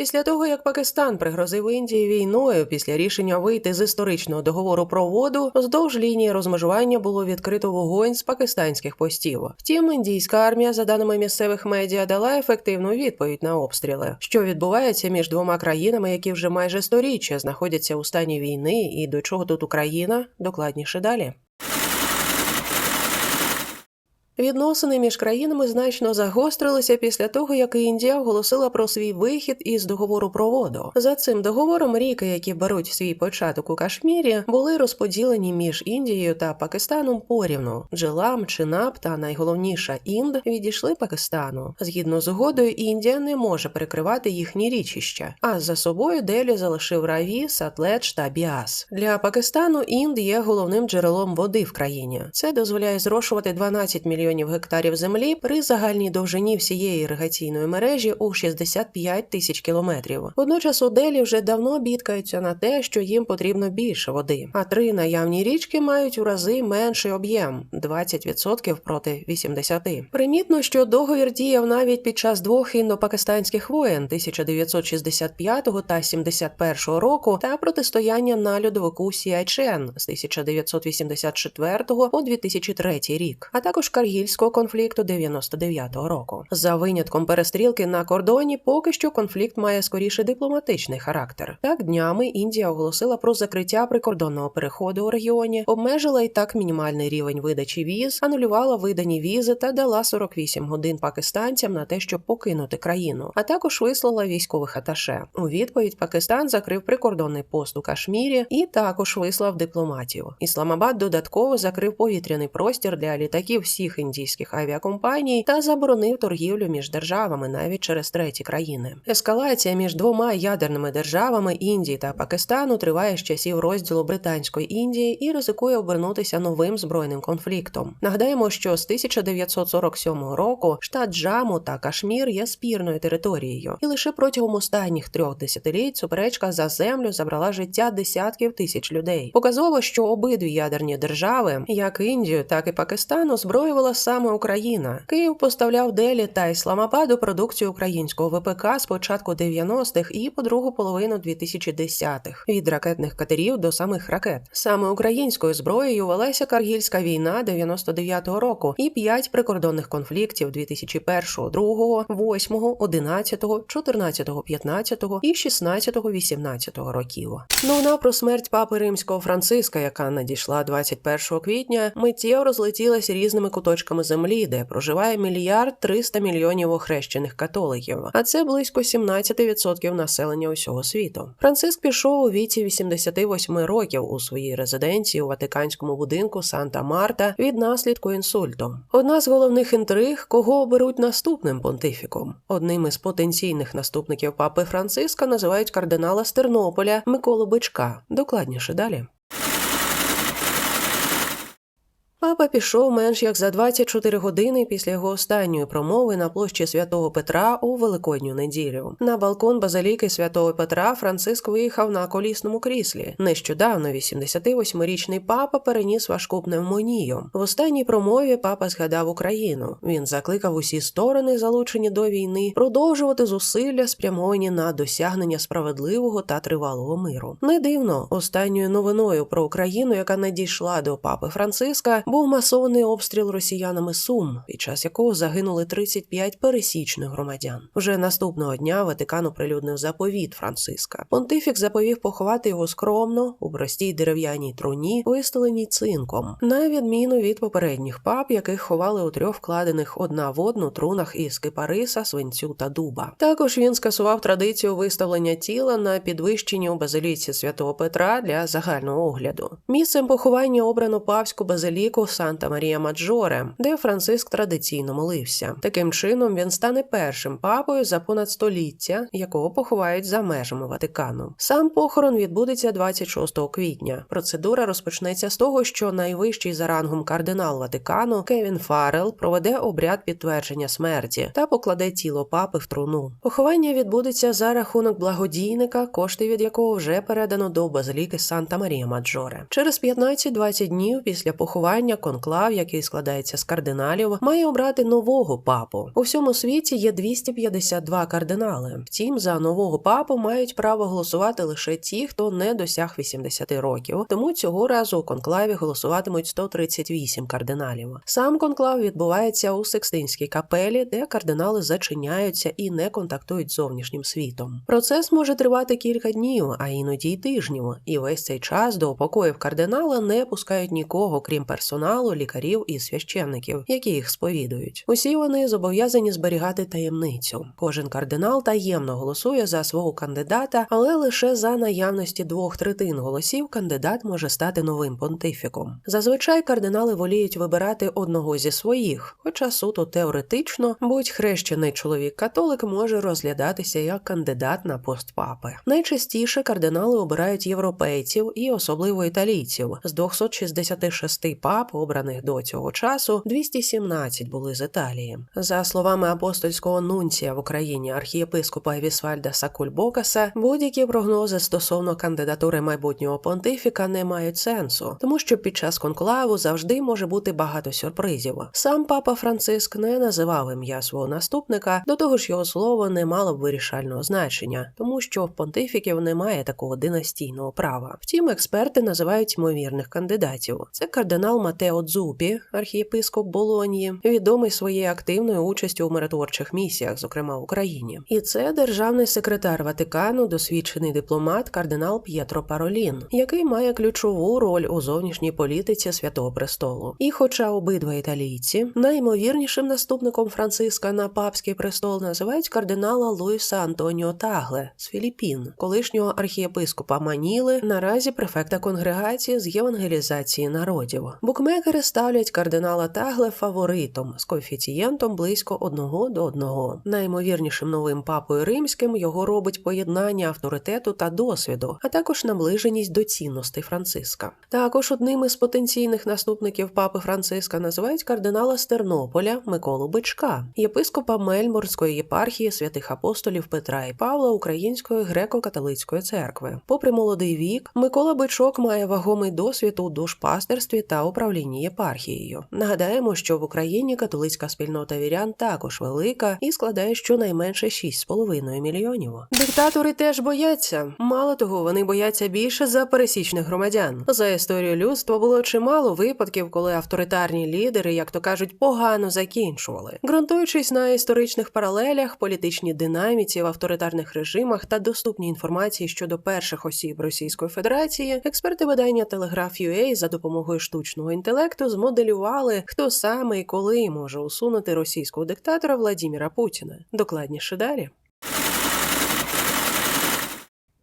Після того, як Пакистан пригрозив Індії війною після рішення вийти з історичного договору про воду, вздовж лінії розмежування було відкрито вогонь з пакистанських постів. Втім, індійська армія, за даними місцевих медіа, дала ефективну відповідь на обстріли, що відбувається між двома країнами, які вже майже сторіччя знаходяться у стані війни, і до чого тут Україна докладніше далі. Відносини між країнами значно загострилися після того, як Індія оголосила про свій вихід із договору про воду. За цим договором ріки, які беруть свій початок у Кашмірі, були розподілені між Індією та Пакистаном порівну. Джилам, Чинаб та найголовніша Інд відійшли Пакистану. Згідно з угодою, Індія не може перекривати їхні річища. А за собою Делі залишив Раві, Сатледж та Біас. Для Пакистану Інд є головним джерелом води в країні. Це дозволяє зрошувати 12 мільйонів гектарів землі при загальній довжині всієї іригаційної мережі у 65 тисяч кілометрів. Водночас у Делі вже давно бідкаються на те, що їм потрібно більше води. А три наявні річки мають у рази менший об'єм 20% проти 80%. Примітно, що договір діяв навіть під час двох індопакистанських воєн 1965 та 71 року та протистояння на льодовику Сіачен з 1984 по 2003 рік, а також каргільського конфлікту 99-го року. За винятком перестрілки на кордоні, поки що конфлікт має скоріше дипломатичний характер. Так днями Індія оголосила про закриття прикордонного переходу у регіоні, обмежила і так мінімальний рівень видачі віз, анулювала видані візи та дала 48 годин пакистанцям на те, щоб покинути країну, а також вислала військових аташе. У відповідь Пакистан закрив прикордонний пост у Кашмірі і також вислав дипломатів. Ісламабад додатково закрив повітряний простір для літаків всіх індійських авіакомпаній та заборонив торгівлю між державами навіть через треті країни. Ескалація між двома ядерними державами Індії та Пакистану триває з часів розділу Британської Індії і ризикує обернутися новим збройним конфліктом. Нагадаємо, що з 1947 року штат Джаму та Кашмір є спірною територією, і лише протягом останніх трьох десятиліть суперечка за землю забрала життя десятків тисяч людей. Показово, що обидві ядерні держави, як Індію, так і Пакистан, озброювала саме Україна. Київ поставляв Делі та Ісламабаду продукцію українського ВПК з початку 90-х і по другу половину 2010-х. від ракетних катерів до самих ракет. Саме українською зброєю велася Каргільська війна 99-го року і п'ять прикордонних конфліктів 2001, 2, 8, 11, 14, 15 і 16, 18 років. Новина про смерть папи римського Франциска, яка надійшла 21 квітня, миттєво розлетілась різними куточками землі, де проживає мільярд 300 мільйонів охрещених католиків, а це близько 17% населення усього світу. Франциск пішов у віці 88 років у своїй резиденції у Ватиканському будинку Санта Марта від наслідку інсульту. Одна з головних інтриг, кого оберуть наступним понтифіком. Одним із потенційних наступників папи Франциска називають кардинала з Тернополя Миколу Бичка. Докладніше далі. Папа пішов менш як за 24 години після його останньої промови на площі святого Петра у Великодню неділю. На балкон базиліки святого Петра Франциск виїхав на колісному кріслі. Нещодавно 88-річний папа переніс важку пневмонію. В останній промові папа згадав Україну. Він закликав усі сторони, залучені до війни, продовжувати зусилля, спрямовані на досягнення справедливого та тривалого миру. Не дивно, останньою новиною про Україну, яка надійшла до папи Франциска був масований обстріл росіянами Сум, під час якого загинули 35 пересічних громадян. Вже наступного дня Ватикан оприлюднив заповіт Франциска. Понтифік заповів поховати його скромно у простій дерев'яній труні, вистеленій цинком, на відміну від попередніх пап, яких ховали у трьох вкладених одна в одну трунах із кипариса, свинцю та дуба. Також він скасував традицію виставлення тіла на підвищенні у базиліці святого Петра для загального огляду. Місцем поховання обрано павську базиліку Санта Марія Маджоре, де Франциск традиційно молився. Таким чином він стане першим папою за понад століття, якого поховають за межами Ватикану. Сам похорон відбудеться 26 квітня. Процедура розпочнеться з того, що найвищий за рангом кардинал Ватикану Кевін Фаррел проведе обряд підтвердження смерті та покладе тіло папи в труну. Поховання відбудеться за рахунок благодійника, кошти від якого вже передано до базиліки Санта Марія Маджоре. Через 15-20 днів після поховання голосування конклав, який складається з кардиналів, має обрати нового папу. У всьому світі є 252 кардинали. Втім, за нового папу мають право голосувати лише ті, хто не досяг 80 років. Тому цього разу у конклаві голосуватимуть 138 кардиналів. Сам конклав відбувається у Секстинській капелі, де кардинали зачиняються і не контактують з зовнішнім світом. Процес може тривати кілька днів, а іноді й тижнів. І весь цей час до покоїв кардинала не пускають нікого, крім персоналу, лікарів і священників, які їх сповідують. Усі вони зобов'язані зберігати таємницю. Кожен кардинал таємно голосує за свого кандидата, але лише за наявності двох третин голосів кандидат може стати новим понтифіком. Зазвичай кардинали воліють вибирати одного зі своїх, хоча суто теоретично будь-хрещений чоловік-католик може розглядатися як кандидат на пост папи. Найчастіше кардинали обирають європейців і особливо італійців. З 266 пап, обраних до цього часу, 217 були з Італії. За словами апостольського нунція в Україні архієпископа Вісвальда Сакульбокаса, будь-які прогнози стосовно кандидатури майбутнього понтифіка не мають сенсу, тому що під час конклаву завжди може бути багато сюрпризів. Сам папа Франциск не називав ім'я свого наступника, до того ж його слово не мало б вирішального значення, тому що в понтифіків немає такого династійного права. Втім, експерти називають ймовірних кандидатів. Це кардинал Матео Дзупі, архієпископ Болонії, відомий своєю активною участю у миротворчих місіях, зокрема в Україні. І це державний секретар Ватикану, досвідчений дипломат кардинал П'єтро Паролін, який має ключову роль у зовнішній політиці Святого Престолу. І, хоча обидва італійці, найімовірнішим наступником Франциска на папський престол називають кардинала Луїса Антоніо Тагле з Філіппін, колишнього архієпископа Маніли, наразі префекта конгрегації з євангелізації народів. Букмекери ставлять кардинала Тагле фаворитом з коефіцієнтом близько одного до одного. Наймовірнішим новим папою римським його робить поєднання авторитету та досвіду, а також наближеність до цінностей Франциска. Також одним із потенційних наступників папи Франциска називають кардинала з Тернополя Миколу Бичка, єпископа Мельбурнської єпархії святих апостолів Петра і Павла Української греко-католицької церкви. Попри молодий вік, Микола Бичок має вагомий досвід у душпастерстві та управлінні єпархією. Нагадаємо, що в Україні католицька спільнота вірян також велика і складає щонайменше 6,5 мільйонів. Диктатори теж бояться. Мало того, вони бояться більше за пересічних громадян. За історію людства було чимало випадків, коли авторитарні лідери, як то кажуть, погано закінчували, ґрунтуючись на історичних паралелях, політичній динаміці в авторитарних режимах та доступній інформації щодо перших осіб Російської Федерації, експерти видання Telegraph.ua за допомогою штучного інтелекту змоделювали, хто саме і коли може усунути російського диктатора Владіміра Путіна. Докладніше далі.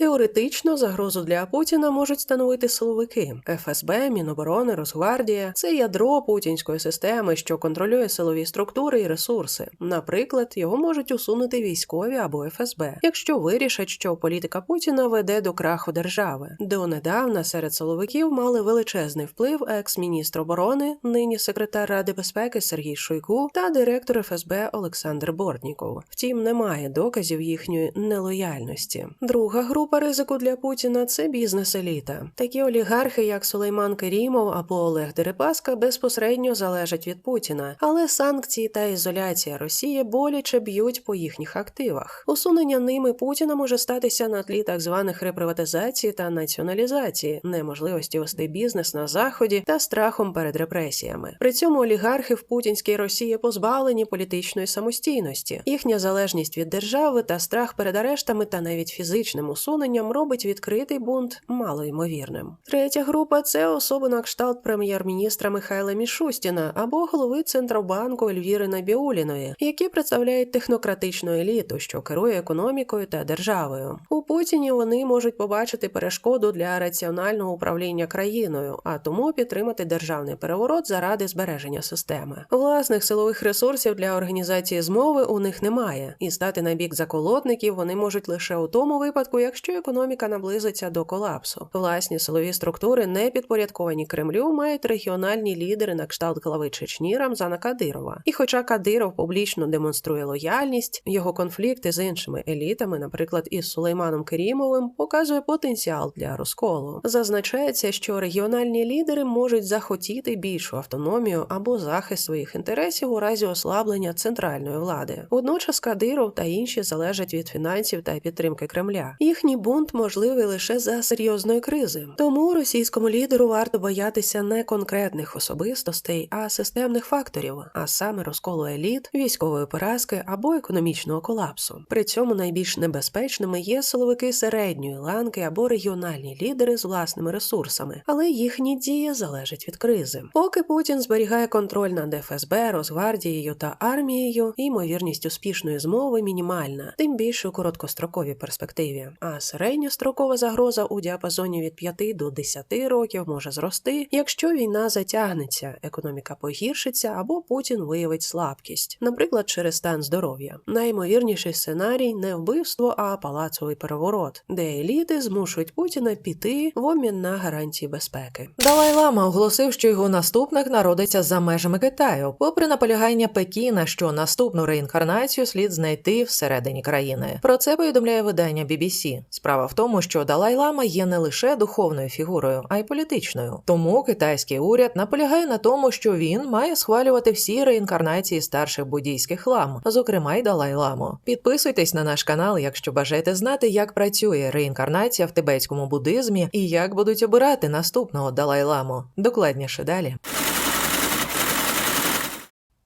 Теоретично загрозу для Путіна можуть становити силовики ФСБ, Міноборони, Росгвардія. Це ядро путінської системи, що контролює силові структури і ресурси. Наприклад, його можуть усунути військові або ФСБ, якщо вирішать, що політика Путіна веде до краху держави. Донедавна серед силовиків мали величезний вплив екс-міністр оборони, нині секретар Ради безпеки Сергій Шойгу та директор ФСБ Олександр Бортніков. Втім, немає доказів їхньої нелояльності. Друга група група ризику для Путіна це бізнес-еліта. Такі олігархи, як Сулейман Керімов або Олег Дерипаска, безпосередньо залежать від Путіна, але санкції та ізоляція Росії боляче б'ють по їхніх активах. Усунення ними Путіна може статися на тлі так званих реприватизації та націоналізації, неможливості вести бізнес на заході та страхом перед репресіями. При цьому олігархи в путінській Росії позбавлені політичної самостійності, їхня залежність від держави та страх перед арештами та навіть фізичним усуненням усуненням робить відкритий бунт малоймовірним. Третя група це особи на кшталт прем'єр-міністра Михайла Мішустіна або голови Центробанку Ельвіри Набіуліної, які представляють технократичну еліту, що керує економікою та державою. У Путіні вони можуть побачити перешкоду для раціонального управління країною, а тому підтримати державний переворот заради збереження системи. Власних силових ресурсів для організації змови у них немає, і стати на бік заколотників вони можуть лише у тому випадку, якщо якщо економіка наблизиться до колапсу. Власні силові структури, не підпорядковані Кремлю, мають регіональні лідери на кшталт глави Чечні Рамзана Кадирова. І хоча Кадиров публічно демонструє лояльність, його конфлікти з іншими елітами, наприклад, із Сулейманом Керімовим, показує потенціал для розколу. Зазначається, що регіональні лідери можуть захотіти більшу автономію або захист своїх інтересів у разі ослаблення центральної влади. Водночас Кадиров та інші залежать від фінансів та підтримки Кремля. Їхній бунт можливий лише за серйозної кризи. Тому російському лідеру варто боятися не конкретних особистостей, а системних факторів, а саме розколу еліт, військової поразки або економічного колапсу. При цьому найбільш небезпечними є силовики середньої ланки або регіональні лідери з власними ресурсами, але їхні дії залежать від кризи. Поки Путін зберігає контроль над ФСБ, Росгвардією та армією, ймовірність успішної змови мінімальна, тим більше у короткостроковій перспективі. А середньострокова загроза у діапазоні від 5 до 10 років може зрости, якщо війна затягнеться, економіка погіршиться або Путін виявить слабкість, наприклад, через стан здоров'я. Найімовірніший сценарій не вбивство, а палацовий переворот, де еліти змушують Путіна піти в обмін на гарантії безпеки. Далай Лама оголосив, що його наступник народиться за межами Китаю, попри наполягання Пекіна, що наступну реінкарнацію слід знайти всередині країни. Про це повідомляє видання BBC. Справа в тому, що Далай Лама є не лише духовною фігурою, а й політичною. Тому китайський уряд наполягає на тому, що він має схвалювати всі реінкарнації старших буддійських лам, зокрема й Далай Ламу. Підписуйтесь на наш канал, якщо бажаєте знати, як працює реінкарнація в тибетському буддизмі і як будуть обирати наступного Далай Ламу. Докладніше далі.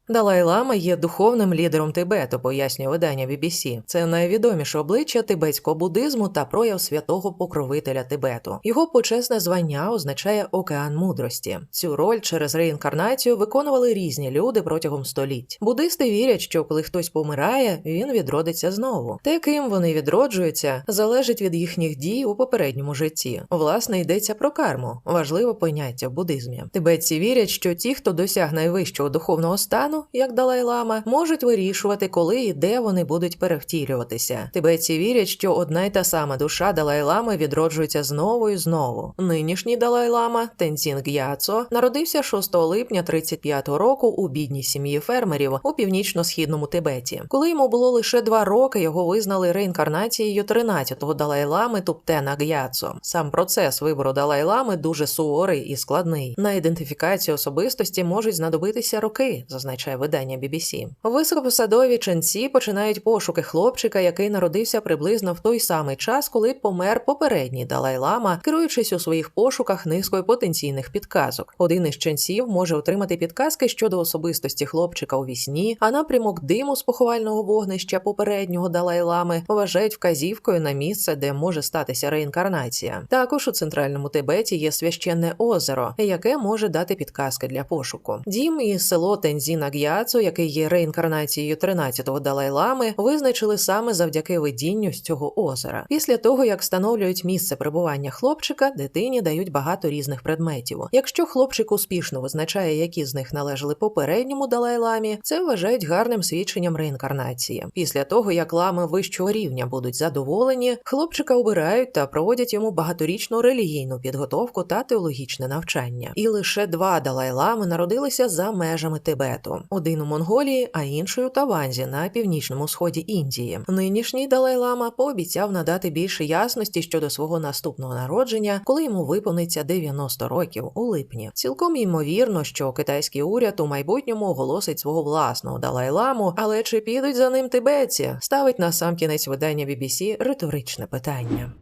Далай Лама є духовним лідером Тибету, пояснює видання BBC. Це найвідоміше обличчя тибетського буддизму та прояв святого покровителя Тибету. Його почесне звання означає океан мудрості. Цю роль через реінкарнацію виконували різні люди протягом століть. Буддисти вірять, що коли хтось помирає, він відродиться знову. Те, ким вони відроджуються, залежить від їхніх дій у попередньому житті. Власне, йдеться про карму, важливе поняття в буддизмі. Тибетці вірять, що ті, хто досяг найвищого духовного стану, як Далай Лама, можуть вирішувати, коли і де вони будуть перевтілюватися. Тибетці вірять, що одна й та сама душа Далай Лами відроджується знову і знову. Нинішній Далай Лама Тензін Г'яцо народився 6 липня 35-го року у бідній сім'ї фермерів у північно-східному Тибеті. Коли йому було лише два роки, його визнали реінкарнацією 13-го Далай Лами Туптена Г'яцо. Сам процес вибору Далай Лами дуже суворий і складний. На ідентифікацію особистості можуть знадобитися роки, зазначає видання BBC. Високопосадові ченці починають пошуки хлопчика, який народився приблизно в той самий час, коли помер попередній Далай Лама, керуючись у своїх пошуках низкою потенційних підказок. Один із ченців може отримати підказки щодо особистості хлопчика у вісні, а напрямок диму з поховального вогнища попереднього Далай Лами вважають вказівкою на місце, де може статися реінкарнація. Також у центральному Тибеті є священне озеро, яке може дати підказки для пошуку. Дім і село Тензіна Г'яцу, який є реінкарнацією 13-го Далай-Лами, визначили саме завдяки видінню з цього озера. Після того, як встановлюють місце перебування хлопчика, дитині дають багато різних предметів. Якщо хлопчик успішно визначає, які з них належали попередньому Далай-Ламі, це вважають гарним свідченням реінкарнації. Після того, як лами вищого рівня будуть задоволені, хлопчика обирають та проводять йому багаторічну релігійну підготовку та теологічне навчання. І лише два Далай-Лами народилися за межами Тибету: один у Монголії, а інший Таванзі на північному сході Індії. Нинішній Далай-Лама пообіцяв надати більше ясності щодо свого наступного народження, коли йому виповниться 90 років у липні. Цілком ймовірно, що китайський уряд у майбутньому оголосить свого власного Далай-Ламу, але чи підуть за ним тибетці, ставить на сам кінець видання BBC риторичне питання.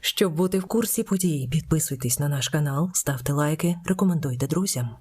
Щоб бути в курсі подій, підписуйтесь на наш канал, ставте лайки, рекомендуйте друзям.